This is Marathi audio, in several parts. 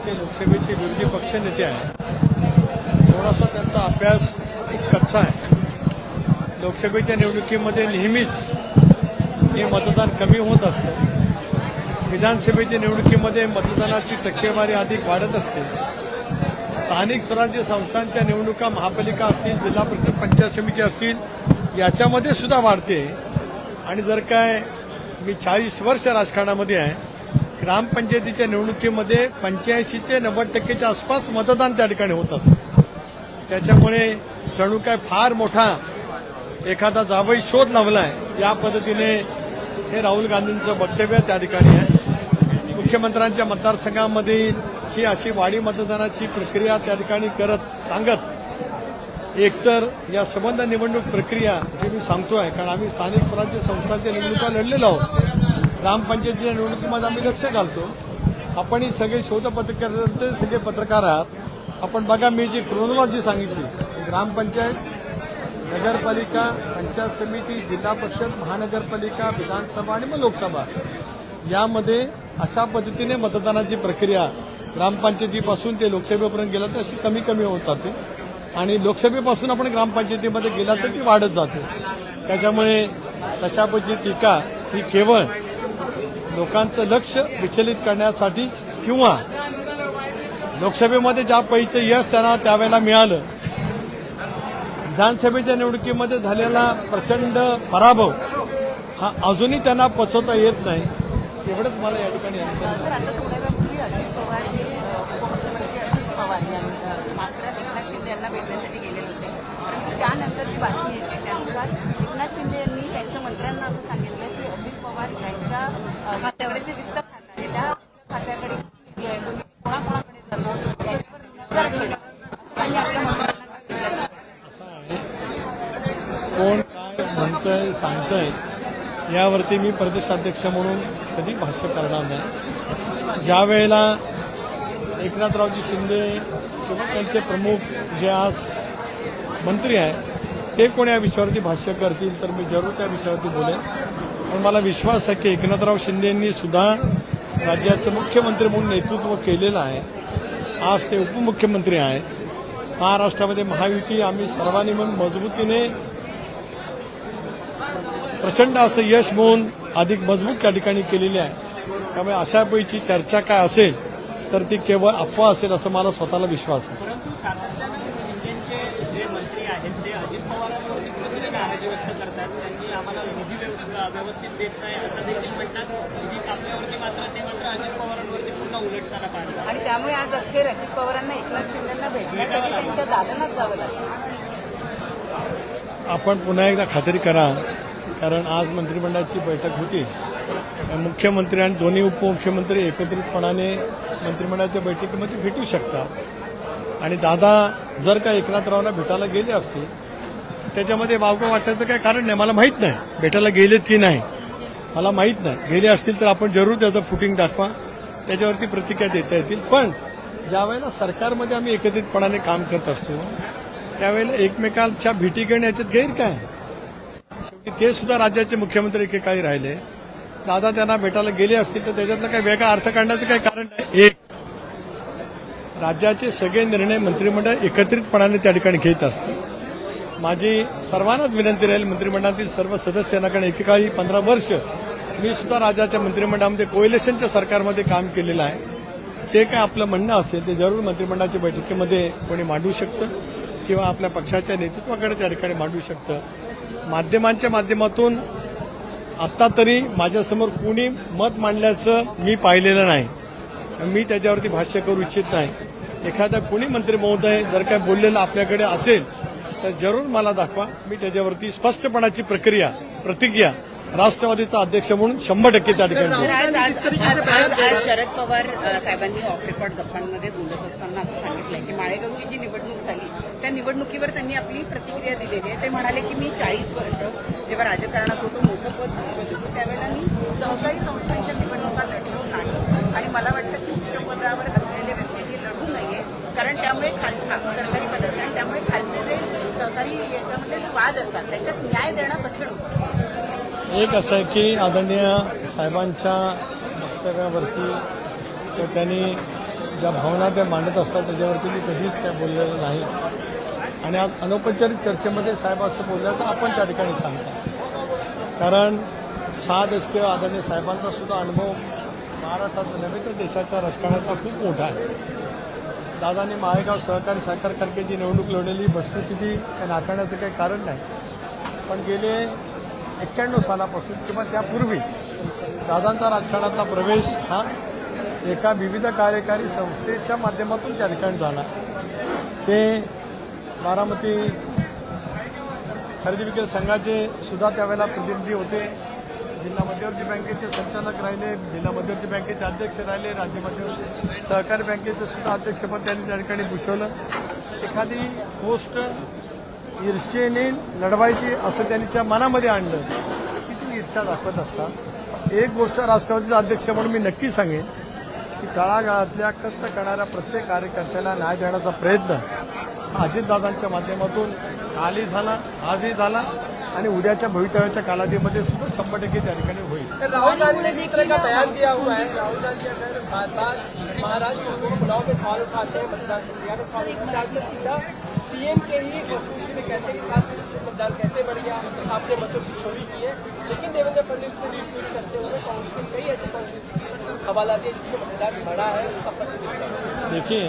राज्याचे लोकसभेचे विरोधी पक्षनेते आहेत. थोडासा त्यांचा अभ्यास कच्चा आहे. लोकसभेच्या निवडणुकीमध्ये नेहमीच हे मतदान कमी होत असतं. विधानसभेच्या निवडणुकीमध्ये मतदानाची टक्केवारी अधिक वाढत असते. स्थानिक स्वराज्य संस्थांच्या निवडणुका महापालिका असतील जिल्हा परिषद पंचायत समिती असतील याच्यामध्ये सुद्धा वाढते. आणि जर काय मी चाळीस वर्ष राजकारणामध्ये आहे ग्रामपंचायतीच्या निवडणुकीमध्ये पंच्याऐंशी ते नव्वद टक्केच्या आसपास मतदान त्या ठिकाणी होत असतं. त्याच्यामुळे जणू काय फार मोठा एखादा जावई शोध लावलाय. या पद्धतीने हे राहुल गांधींचं वक्तव्य त्या ठिकाणी आहे. मुख्यमंत्र्यांच्या मतदारसंघामध्ये ही अशी वाढी मतदानाची प्रक्रिया त्या ठिकाणी करत सांगत एकतर या संबंध निवडणूक प्रक्रिया जी मी सांगतोय कारण आम्ही स्थानिक स्वराज्य संस्थांच्या निवडणुका लढलेलो आहोत. ग्रामपंचायतीच्या निवडणुकीमध्ये आम्ही लक्ष घालतो. आपण ही सगळे शोधपत्रकार सगळे पत्रकार आहात. आपण बघा मी जी क्रोनॉलॉजी सांगितली ग्रामपंचायत नगरपालिका पंचायत समिती जिल्हा परिषद महानगरपालिका विधानसभा आणि मग लोकसभा. यामध्ये अशा पद्धतीने मतदानाची प्रक्रिया ग्रामपंचायतीपासून ते लोकसभेपर्यंत गेलं तर अशी कमी कमी होत जाते. आणि लोकसभेपासून आपण ग्रामपंचायतीमध्ये गेला तर ती वाढत जाते. त्याच्यामुळे त्याच्याबद्दलची टीका ही केवळ लोकांचं लक्ष विचलित करण्यासाठीच किंवा लोकसभेमध्ये ज्या पैसे यश त्यांना त्यावेळेला मिळालं विधानसभेच्या निवडणुकीमध्ये झालेला प्रचंड पराभव हा अजूनही त्यांना पचवता येत नाही. एवढंच मला या ठिकाणी भेटण्यासाठी गेलेले होते परंतु त्यानंतर जी बातमी येते त्यानुसार एकनाथ शिंदे यांनी त्यांच्या मंत्र्यांना असं सांगितलं की पवार यांच्या खात्याकडे जे वित्त खातं आहे. त्या खात्याकडे निधी आहे. तो निधी कोणाकोणाकडे जातो याच्यावर नजर ठेवा असं त्यांनी आपल्या मंत्र्यांना सांगितलं कोण काय म्हणतंय सांगतंय यावरती मी प्रदेशाध्यक्ष म्हणून कधी भाष्य करणार नाही. ज्या वेळेला एकनाथरावजी शिंदे किंवा त्यांचे प्रमुख जे आज मंत्री आहेत ते कोण या विषयावरती भाष्य करतील तर मी जरूर त्या विषयावरती बोलेन. पण मला विश्वास आहे की एकनाथराव शिंदे यांनी सुद्धा राज्याचं मुख्यमंत्री म्हणून नेतृत्व केलेलं आहे. आज ते उपमुख्यमंत्री आहेत. महाराष्ट्रामध्ये महायुती आम्ही सर्वांनी म्हणून मजबूतीने प्रचंड असं यश म्हणून अधिक मजबूत त्या ठिकाणी केलेली आहे. त्यामुळे अशापैकी चर्चा काय असेल तर ती केवळ अफवा असेल असं मला स्वतःला विश्वास आहे. आहेत. ते अजित पवारांवरती कुठेतरी नाराजी व्यक्त करतात. त्यांनी आम्हाला निधी व्यव- व्यवस्थित देत नाही असं देखील म्हणतात. निधी कापल्यावरती मात्र ते मात्र अजित पवारांवरती पुन्हा उलटताना पाहिलं आणि त्यामुळे आज अखेर अजित पवारांना एकनाथ शिंदेना भेटण्यासाठी त्यांच्या दालनात जावं लागलं. आपण पुन्हा एकदा खात्री करा कारण आज मंत्रिमंडळाची बैठक होती. मुख्यमंत्री आणि दोन्ही उपमुख्यमंत्री एकत्रितपणाने मंत्रिमंडळाच्या बैठकीमध्ये भेटू शकतात. आणि दादा जर का एकनाथरावला भेटायला गेले असतील त्याच्यामध्ये वावगं वाटायचं काय कारण नाही? मला माहीत नाही भेटायला गेलेत की नाही. मला माहीत नाही. गेले असतील तर आपण जरूर त्याचं फुटिंग दाखवा. त्याच्यावरती प्रतिक्रिया देता येतील. पण ज्या वेळेला सरकारमध्ये आम्ही एकत्रितपणाने काम करत असतो त्यावेळेला एकमेकांच्या भेटी घेणं याच्यात गैर काय शेवटी ते सुद्धा राज्याचे मुख्यमंत्री एकेकाळी राहिले. दादा त्यांना भेटायला गेले असतील तर त्याच्यातला काही वेगळा अर्थ काढण्याचं काही कारण नाही. एक राज्याचे सगळे निर्णय मंत्रिमंडळ एकत्रितपणाने त्या ठिकाणी घेत असते. माझी सर्वांनाच विनंती राहील मंत्रिमंडळातील सर्व सदस्यांकडे एकेकाळी पंधरा वर्ष मी सुद्धा राज्याच्या मंत्रिमंडळामध्ये कोयलेशनच्या सरकारमध्ये काम केलेलं आहे. जे काय आपलं म्हणणं असेल ते जरूर मंत्रिमंडळाच्या बैठकीमध्ये कोणी मांडू शकतं किंवा आपल्या पक्षाच्या नेतृत्वाकडे त्या ठिकाणी मांडू शकतं. माध्यमांच्या माध्यमातून आत्ता तरी माझ्यासमोर कुणी मत मांडल्याचं मी पाहिलेलं नाही. मी त्याच्यावरती भाष्य करू इच्छित नाही. एखादा कुणी मंत्री महोदय जर काय बोललेलं आपल्याकडे असेल तर जरूर मला दाखवा. मी त्याच्यावरती स्पष्टपणाची प्रक्रिया प्रतिक्रिया राष्ट्रवादीचा अध्यक्ष म्हणून शंभर टक्के त्या ठिकाणी. आज शरद पवार साहेबांनी ऑफ रेकॉर्ड गप्पांमध्ये बोलत असताना असं सांगितलंय की माळेगावची जी निवडणूक झाली त्या निवडणुकीवर त्यांनी आपली प्रतिक्रिया दिलेली आहे. ते म्हणाले की मी चाळीस वर्ष जेव्हा राजकारणात होतो मोठं पद भूषवत होतो त्यावेळेला मी सहकारी संस्थांच्या निवडणुका लढलो नाही. आणि मला वाटतं की उच्च पदावर कारण त्यामुळे खाल सरकारी पदार्थ त्यामुळे खालचे जे सहकारी याच्यामध्ये जे वाद असतात त्याच्यात न्याय देणं कठीण होतं. एक असं आहे की आदरणीय साहेबांच्या वक्तव्यावरती त्यांनी ज्या भावना त्या मांडत असतात त्याच्यावरती मी कधीच काय बोललेलं नाही. आणि आज अनौपचारिक चर्चेमध्ये साहेब असं बोलल्या तर आपण त्या ठिकाणी सांगता. कारण सहा दशके आदरणीय साहेबांचा सुद्धा अनुभव महाराष्ट्राचा नव्हे तर देशाच्या राजकारणाचा खूप मोठा आहे. दादांनी माळेगाव सहकारी साखर कारखान्याची निवडणूक लढवली वस्तुस्थिती नाकारण्याचं काही कारण नाही. पण गेले एक्क्याण्णव सालापासून किंवा त्यापूर्वी दादांचा राजकारणातला प्रवेश हा एका विविध कार्यकारी संस्थेच्या माध्यमातून त्या ठिकाणी झाला. ते बारामती खरेदी विक्री संघाचे सुद्धा त्यावेळेला प्रतिनिधी होते. जिल्हा मध्यवर्ती बँकेचे संचालक राहिले जिल्हा मध्यवर्ती बँकेचे अध्यक्ष राहिले राज्य मध्यवर्ती सहकारी बँकेचं सुद्धा अध्यक्षपद त्यांनी त्या ठिकाणी भूषवलं. एखादी गोष्ट ईर्षेने लढवायची असं त्यांच्या मनामध्ये आणलं किती ईर्षा दाखवत असतात. एक गोष्ट राष्ट्रवादीचा अध्यक्ष म्हणून मी नक्की सांगेन की तळागाळातल्या कष्ट करणाऱ्या प्रत्येक कार्यकर्त्याला न्याय देण्याचा प्रयत्न अजितदादांच्या माध्यमातून कालही झाला आजही झाला आणि उद्याच्या भवितव्याच्या कालावधीमध्ये सुद्धा शंभर टक्के त्या ठिकाणी होईल. राहुल गांधी ने जिस तरह का बयान दिया हुआ है? राहुल गांधी अगर बार बार महाराष्ट्र में चुनाव में सवाल उठाते हैं मतदान प्रक्रिया का सवाल उठाते हैं सीधा सीएम के ही कॉन्स्टिट्यूंसी में कहते हैं कि सात प्रतिशत मतदान कैसे बढ़ गया आपने मतलब की चोरी की है। लेकिन देवेंद्र फडणवीस को रिट्वीट करते हुए कांग्रेस ने कई ऐसे कॉन्स्टिट्यूंसी हवाला जिसमें मतदान बढ़ा है उसका प्रसिद्ध देखिए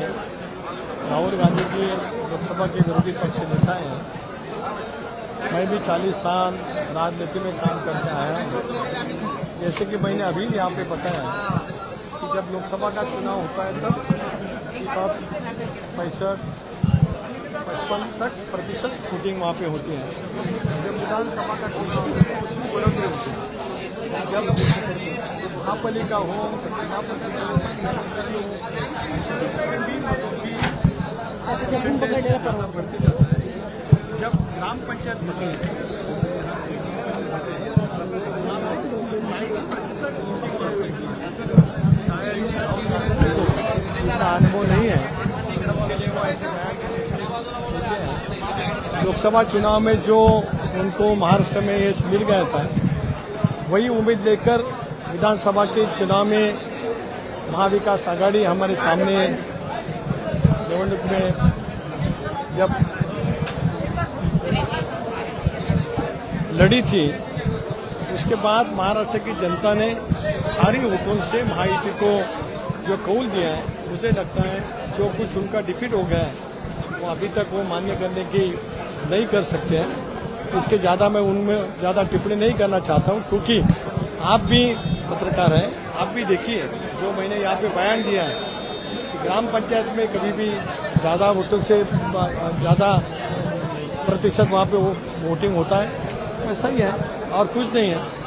राहुल गांधी जी लोकसभा के विरोधी पक्ष नेता हैं। मैं भी 40 साल राजनीति में काम करके आया हूँ। जैसे कि मैंने अभी यहाँ पे बताया कि जब लोकसभा का चुनाव होता है तब सात पैंसठ, पचपन तक प्रतिशत वोटिंग वहाँ पे होती है। जब विधानसभा का चुनाव होता है, उसमें बढ़ोतरी होती है। जब महापालिका हो जब ग्राम पंचायत अनुभव नहीं है। लोकसभा चुनाव में जो उनको महाराष्ट्र में यश मिल गया था, वही उम्मीद लेकर विधानसभा के चुनाव में महाविकास आघाड़ी हमारे सामने निवडणूक में जब लड़ी थी, उसके बाद महाराष्ट्र की जनता ने भारी वोटों से महायुति को जो कौल दिया है, मुझे लगता है जो कुछ उनका डिफीट हो गया है, वो अभी तक वो मान्य करने की नहीं कर सकते हैं। इसके ज़्यादा मैं उनमें ज़्यादा टिप्पणी नहीं करना चाहता हूँ, क्योंकि आप भी पत्रकार हैं। आप भी देखिए जो मैंने यहाँ पे बयान दिया है कि ग्राम पंचायत में कभी भी ज़्यादा वोटों से ज़्यादा प्रतिशत वहाँ पे वो वोटिंग होता है ऐसा ही है और कुछ नहीं है।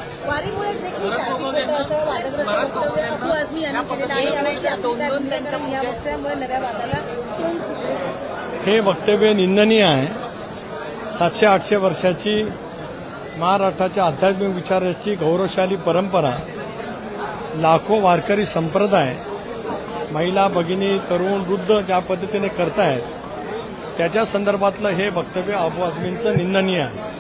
हे वक्तव्य निंदनीय आहे. सातशे आठशे वर्षाची महाराष्ट्राच्या आध्यात्मिक विचाराची गौरवशाली परंपरा लाखो वारकरी संप्रदाय महिला भगिनी तरुण वृद्ध ज्या पद्धतीने करतायत त्याच्या संदर्भातलं हे वक्तव्य अबू आझमींचं निंदनीय आहे.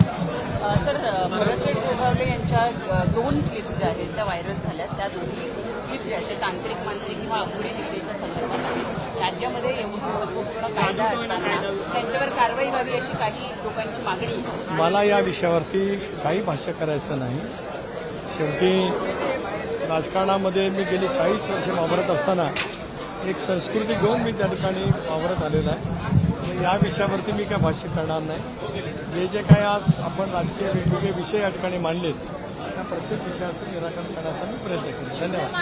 सर भरतशेठ गोगावले यांच्या दोन क्लिप्स ज्या आहेत त्या व्हायरल झाल्या त्या दोन्ही क्लिप ज्या आहेत ते तांत्रिक मांत्रिक किंवा अपुरी विद्येच्या संदर्भात आहेत. राज्यामध्ये एवढी महत्त्वपूर्ण कायदा असताना त्यांच्यावर कारवाई व्हावी अशी काही लोकांची मागणी मला या विषयावरती काही भाष्य करायचं नाही. शेवटी राजकारणामध्ये मी गेली चाळीस वर्षे वावरत असताना एक संस्कृती घेऊन मी त्या ठिकाणी वावरत आलेला आहे. या विषयावरती मी काय भाष्य करणार नाही. जे जे काय आज आपण राजकीय वेगवेगळे विषय या ठिकाणी मांडलेत त्या प्रत्येक विषयाचं निराकरण करण्याचा मी प्रयत्न केला धन्यवाद.